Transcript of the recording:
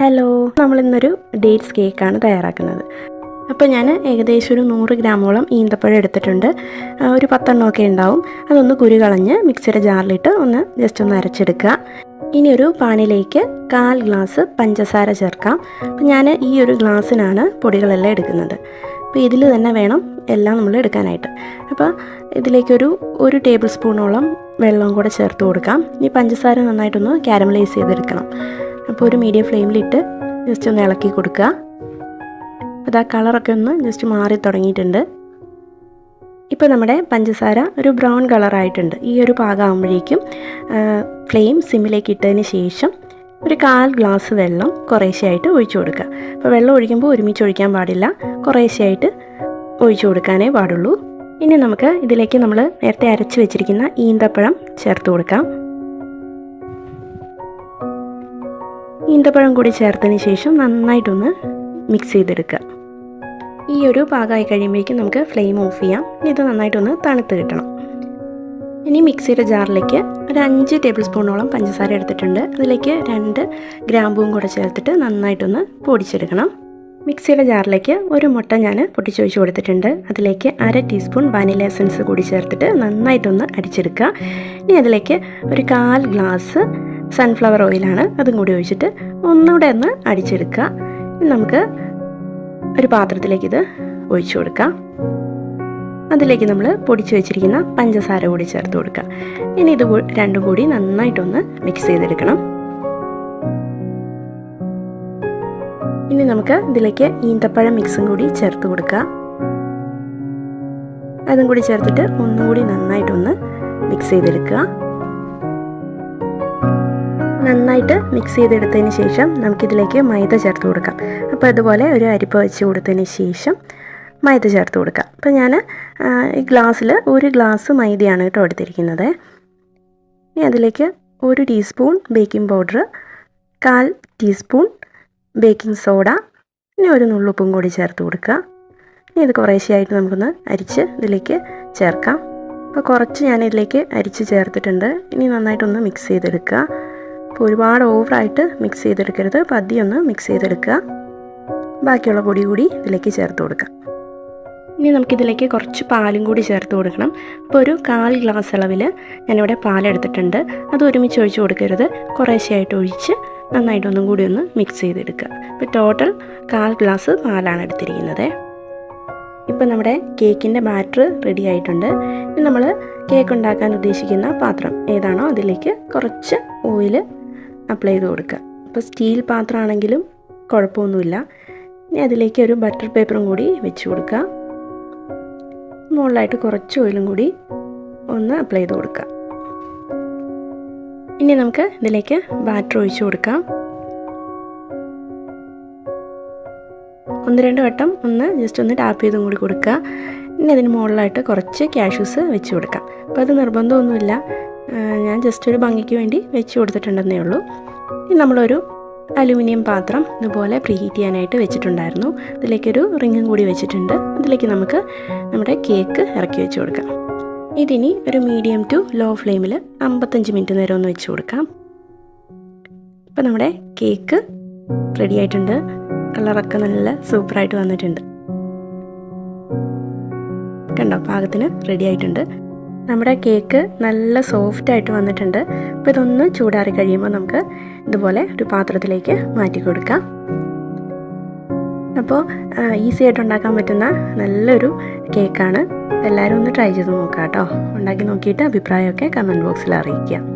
Hello നമ്മൾ ഇന്നൊരു dates കേക്കാണ് തയ്യാറാക്കുന്നത്. അപ്പോൾ ഞാൻ ഏകദേശം ഒരു നൂറ് ഗ്രാമോളം ഈന്തപ്പഴം എടുത്തിട്ടുണ്ട്. ഒരു പത്തെണ്ണമൊക്കെ ഉണ്ടാവും. അതൊന്ന് കുരു കളഞ്ഞ് മിക്സിയുടെ ജാറിലിട്ട് ഒന്ന് ജസ്റ്റ് ഒന്ന് അരച്ചെടുക്കുക. ഇനി ഒരു പാനിലേക്ക് കാൽ ഗ്ലാസ് പഞ്ചസാര ചേർക്കാം. അപ്പോൾ ഞാൻ ഈ ഒരു ഗ്ലാസ്സിനാണ് പൊടികളെല്ലാം എടുക്കുന്നത്. അപ്പോൾ ഇതിൽ തന്നെ വേണം എല്ലാം നമ്മൾ എടുക്കാനായിട്ട്. അപ്പോൾ ഇതിലേക്കൊരു ഒരു ടേബിൾ സ്പൂണോളം വെള്ളം കൂടെ ചേർത്ത് കൊടുക്കാം. ഈ പഞ്ചസാര നന്നായിട്ടൊന്ന് കാരമലൈസ് ചെയ്തെടുക്കണം. അപ്പോൾ ഒരു മീഡിയം ഫ്ലെയിമിലിട്ട് ജസ്റ്റ് ഒന്ന് ഇളക്കി കൊടുക്കുക. അപ്പോൾ ആ കളറൊക്കെ ഒന്ന് ജസ്റ്റ് മാറി തുടങ്ങിയിട്ടുണ്ട്. ഇപ്പോൾ നമ്മുടെ പഞ്ചസാര ഒരു ബ്രൗൺ കളറായിട്ടുണ്ട് ഈ ഒരു പാകമാകുമ്പോഴേക്കും ഫ്ലെയിം സിമ്മിലേക്ക് ഇട്ടതിന് ശേഷം ഒരു കാൽ ഗ്ലാസ് വെള്ളം കുറേശ്ശെയായിട്ട് ഒഴിച്ചു കൊടുക്കുക. അപ്പോൾ വെള്ളം ഒഴിക്കുമ്പോൾ ഒരുമിച്ച് ഒഴിക്കാൻ പാടില്ല. കുറേശ്ശെയായിട്ട് ഒഴിച്ചു കൊടുക്കാനേ പാടുള്ളൂ. ഇനി നമുക്ക് ഇതിലേക്ക് നമ്മൾ നേരത്തെ അരച്ച് വെച്ചിരിക്കുന്ന ഈന്തപ്പഴം ചേർത്ത് കൊടുക്കാം. ഈന്തപ്പഴം കൂടി ചേർത്തതിന് ശേഷം നന്നായിട്ടൊന്ന് മിക്സ് ചെയ്തെടുക്കുക. ഈ ഒരു പാകമായി കഴിയുമ്പോഴേക്കും നമുക്ക് ഫ്ലെയിം ഓഫ് ചെയ്യാം. ഇത് നന്നായിട്ടൊന്ന് തണുത്ത് കിട്ടണം. ഇനി മിക്സിയുടെ ജാറിലേക്ക് ഒരു അഞ്ച് ടേബിൾ സ്പൂണോളം പഞ്ചസാര എടുത്തിട്ടുണ്ട്. അതിലേക്ക് രണ്ട് ഗ്രാമ്പൂവും കൂടെ ചേർത്തിട്ട് നന്നായിട്ടൊന്ന് പൊടിച്ചെടുക്കണം. മിക്സിയുടെ ജാറിലേക്ക് ഒരു മുട്ട ഞാൻ പൊട്ടിച്ചൊഴിച്ച് കൊടുത്തിട്ടുണ്ട്. അതിലേക്ക് അര ടീസ്പൂൺ വാനില എസൻസ് കൂടി ചേർത്തിട്ട് നന്നായിട്ടൊന്ന് അടിച്ചെടുക്കുക. ഇനി അതിലേക്ക് ഒരു കാൽ ഗ്ലാസ് സൺഫ്ലവർ ഓയിലാണ് അതും കൂടി ഒഴിച്ചിട്ട് ഒന്നുകൂടെ ഒന്ന് അടിച്ചെടുക്കുക. നമുക്ക് ഒരു പാത്രത്തിലേക്ക് ഇത് ഒഴിച്ചു കൊടുക്കാം. അതിലേക്ക് നമ്മൾ പൊടിച്ചു വെച്ചിരിക്കുന്ന പഞ്ചസാര കൂടി ചേർത്ത് കൊടുക്കുക. ഇനി ഇത് രണ്ടും കൂടി നന്നായിട്ടൊന്ന് മിക്സ് ചെയ്തെടുക്കണം. ഇനി നമുക്ക് ഇതിലേക്ക് ഈന്തപ്പഴം മിക്സും കൂടി ചേർത്ത് കൊടുക്കുക. അതും കൂടി ചേർത്തിട്ട് ഒന്നുകൂടി നന്നായിട്ടൊന്ന് മിക്സ് ചെയ്തെടുക്കുക. നന്നായിട്ട് മിക്സ് ചെയ്തെടുത്തതിന് ശേഷം നമുക്കിതിലേക്ക് മൈദ ചേർത്ത് കൊടുക്കാം. അപ്പോൾ അതുപോലെ ഒരു അരിപ്പ വെച്ച് കൊടുത്തതിന് ശേഷം മൈദ ചേർത്ത് കൊടുക്കാം. അപ്പോൾ ഞാൻ ഈ ഗ്ലാസ്സിൽ ഒരു ഗ്ലാസ് മൈദയാണ് കേട്ടോ എടുത്തിരിക്കുന്നത്. ഇനി അതിലേക്ക് ഒരു ടീസ്പൂൺ ബേക്കിംഗ് പൗഡർ കാൽ ടീസ്പൂൺ ബേക്കിംഗ് സോഡ ഇനി ഒരു നുള്ളുപ്പും കൂടി ചേർത്ത് കൊടുക്കുക. ഇനി ഇത് കുറേശ്ശെയായിട്ട് നമുക്കൊന്ന് അരിച്ച് ഇതിലേക്ക് ചേർക്കാം. അപ്പോൾ കുറച്ച് ഞാനിതിലേക്ക് അരിച്ച് ചേർത്തിട്ടുണ്ട്. ഇനി നന്നായിട്ടൊന്ന് മിക്സ് ചെയ്തെടുക്കുക. അപ്പോൾ ഒരുപാട് ഓവറായിട്ട് മിക്സ് ചെയ്തെടുക്കരുത്. പതിയൊന്ന് മിക്സ് ചെയ്തെടുക്കുക. ബാക്കിയുള്ള പൊടി കൂടി ഇതിലേക്ക് ചേർത്ത് കൊടുക്കാം. ഇനി നമുക്കിതിലേക്ക് കുറച്ച് പാലും കൂടി ചേർത്ത് കൊടുക്കണം. അപ്പോൾ ഒരു കാൽ ഗ്ലാസ് അളവിൽ ഞാനിവിടെ പാലെടുത്തിട്ടുണ്ട്. അത് ഒരുമിച്ച് ഒഴിച്ച് കൊടുക്കരുത്. കുറേശ്ശെയായിട്ട് ഒഴിച്ച് നന്നായിട്ടൊന്നും കൂടി ഒന്ന് മിക്സ് ചെയ്തെടുക്കുക. ഇപ്പോൾ ടോട്ടൽ കാൽ ഗ്ലാസ് പാലാണ് എടുത്തിരിക്കുന്നത്. ഇപ്പോൾ നമ്മുടെ കേക്കിന്റെ ബാറ്റർ റെഡി ആയിട്ടുണ്ട്. ഇനി നമ്മൾ കേക്ക് ഉണ്ടാക്കാൻ ഉദ്ദേശിക്കുന്ന പാത്രം ഏതാണോ അതിലേക്ക് കുറച്ച് ഓയിൽ അപ്ലൈ ചെയ്ത് കൊടുക്കുക. അപ്പോൾ സ്റ്റീൽ പാത്രമാണെങ്കിലും കുഴപ്പമൊന്നുമില്ല. ഇനി അതിലേക്ക് ഒരു ബട്ടർ പേപ്പറും കൂടി വെച്ച് കൊടുക്കുക. മുകളിലായിട്ട് കുറച്ച് ഓയിലും കൂടി ഒന്ന് അപ്ലൈ ചെയ്ത് കൊടുക്കുക. ഇനി നമുക്ക് ഇതിലേക്ക് ബാറ്റർ ഒഴിച്ചു കൊടുക്കാം. ഒന്ന് രണ്ട് വട്ടം ഒന്ന് ജസ്റ്റ് ഒന്ന് ടാപ്പ് ചെയ്തും കൂടി കൊടുക്കുക. ഇനി അതിന് മുകളിലായിട്ട് കുറച്ച് ക്യാഷ്യൂസ് വെച്ച് കൊടുക്കാം. അപ്പോൾ അത് നിർബന്ധമൊന്നുമില്ല. ഞാൻ ജസ്റ്റ് ഒരു ഭംഗിക്ക് വേണ്ടി വെച്ച് കൊടുത്തിട്ടുണ്ടെന്നേ ഉള്ളൂ. ഇനി നമ്മളൊരു അലുമിനിയം പാത്രം ഇതുപോലെ പ്രീഹീറ്റ് ചെയ്യാനായിട്ട് വെച്ചിട്ടുണ്ടായിരുന്നു. അതിലേക്കൊരു റിങ്ങും കൂടി വെച്ചിട്ടുണ്ട്. അതിലേക്ക് നമുക്ക് നമ്മുടെ കേക്ക് ഇറക്കി വെച്ച് കൊടുക്കാം. ഇതിനി ഒരു മീഡിയം ടു ലോ ഫ്ലെയിമിൽ അമ്പത്തഞ്ച് മിനിറ്റ് നേരം ഒന്ന് വെച്ച് കൊടുക്കാം. അപ്പോൾ നമ്മുടെ കേക്ക് റെഡി ആയിട്ടുണ്ട്. കളറൊക്കെ നല്ല സൂപ്പറായിട്ട് വന്നിട്ടുണ്ട്. കണ്ടോ? പാകത്തിന് റെഡി ആയിട്ടുണ്ട്. നമ്മുടെ കേക്ക് നല്ല സോഫ്റ്റ് ആയിട്ട് വന്നിട്ടുണ്ട്. അപ്പോൾ ഇതൊന്ന് ചൂടാറി കഴിയുമ്പോൾ നമുക്ക് ഇതുപോലെ ഒരു പാത്രത്തിലേക്ക് മാറ്റി കൊടുക്കാം. അപ്പോൾ ഈസി ആയിട്ട് ഉണ്ടാക്കാൻ പറ്റുന്ന നല്ലൊരു കേക്കാണ്. എല്ലാവരും ഒന്ന് ട്രൈ ചെയ്ത് നോക്കാം കേട്ടോ ഉണ്ടാക്കി നോക്കിയിട്ട് അഭിപ്രായമൊക്കെ കമന്റ് ബോക്സിൽ അറിയിക്കുക.